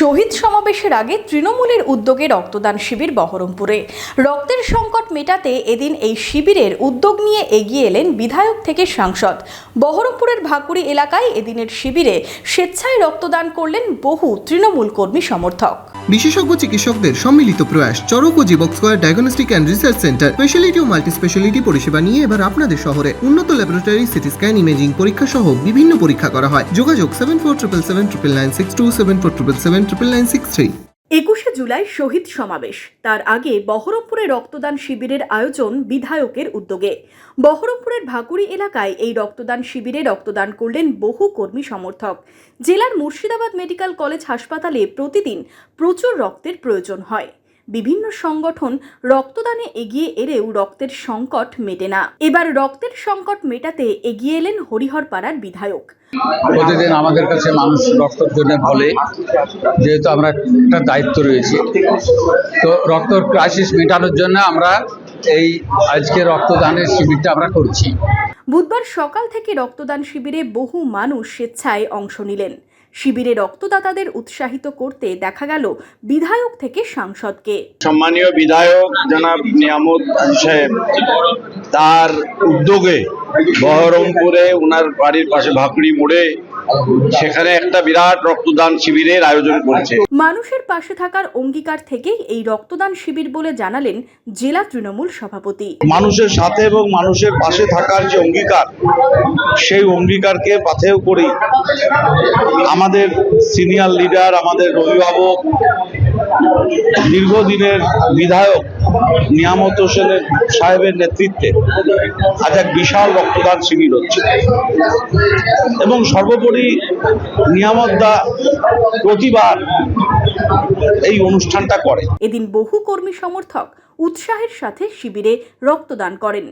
শহীদ সমাবেশের আগে তৃণমূলের উদ্যোগে রক্তদান শিবির বহরমপুরে। রক্তের সংকট মেটাতে এদিন এই শিবিরের উদ্যোগ নিয়ে এগিয়ে এলেন বিধায়ক থেকে সাংসদ। বহরমপুরের ভাকুড়ি এলাকায় এদিনের শিবিরে স্বেচ্ছায় রক্তদান করলেন বহু তৃণমূল কর্মী সমর্থক। বিশেষজ্ঞ চিকিৎসকদের সম্মিলিত প্রয়াস, চরক ও Jibak Square diagnostic and research centre speciality O multi speciality পরিষেবা নিয়ে এবার আপনাদের শহরে উন্নত ল্যাবরেটরি সিটি স্ক্যান ইমেজিং পরীক্ষা সহ বিভিন্ন পরীক্ষা করা হয়। যোগাযোগ seven four triple seven triple nine six two seven four triple seven একুশে জুলাই শহীদ সমাবেশ। তার আগে বহরমপুরে রক্তদান শিবিরের আয়োজন বিধায়কের উদ্যোগে। বহরমপুরের ভাকুড়ি এলাকায় এই রক্তদান শিবিরে রক্তদান করলেন বহু কর্মী সমর্থক। জেলার মুর্শিদাবাদ মেডিকেল কলেজ হাসপাতালে প্রতিদিন প্রচুর রক্তের প্রয়োজন হয়। বিভিন্ন সংগঠন রক্তদানে এগিয়ে এলেও রক্তের সংকট মেটে না। এবার রক্তের সংকট মেটাতে এগিয়ে এলেন হরিহরপাড়ার বিধায়ক। প্রতিদিন আমাদের কাছে মানুষ রক্তের জন্য বলে যেহেতু আমরা একটা দায়িত্ব রয়েছে। তো রক্ত ক্রাইসিস মেটানোর জন্য আমরা এই আজকে রক্তদানের শিবিরটা আমরা করছি। বুধবার সকাল থেকে রক্তদান শিবিরে বহু মানুষ স্বেচ্ছায় অংশ নিলেন। শিবিরে রক্তদাতাদের উৎসাহিত করতে দেখা গেল বিধায়ক থেকে সাংসদকে। সম্মানীয় বিধায়ক জনাব নিয়ামত সাহেব, তার উদ্যোগে বহরমপুরে ওনার বাড়ির পাশে ভাকড়ি মোড়ে সেখানে একটা বিরাট রক্তদান শিবিরের আয়োজন করেছে। মানুষের পাশে থাকার অঙ্গীকার থেকেই এই রক্তদান শিবির বলে জানালেন জেলা তৃণমূল সভাপতি। মানুষের সাথে এবং মানুষের পাশে থাকার যে অঙ্গীকার সেই অঙ্গীকারকে পাথেয় করেই আমাদের সিনিয়র লিডার আমাদের অভিভাবক দীর্ঘদিনের বিধায়ক নিয়ামত হোসেনের সাহেবের নেতৃত্বে আজ এক বিশাল রক্তদান শিবির হচ্ছে। এবং সর্বোপরি নিয়ামত দা প্রতিবার এই অনুষ্ঠানটা করে। এদিন বহু কর্মী সমর্থক উৎসাহের সাথে শিবিরে রক্তদান করেন।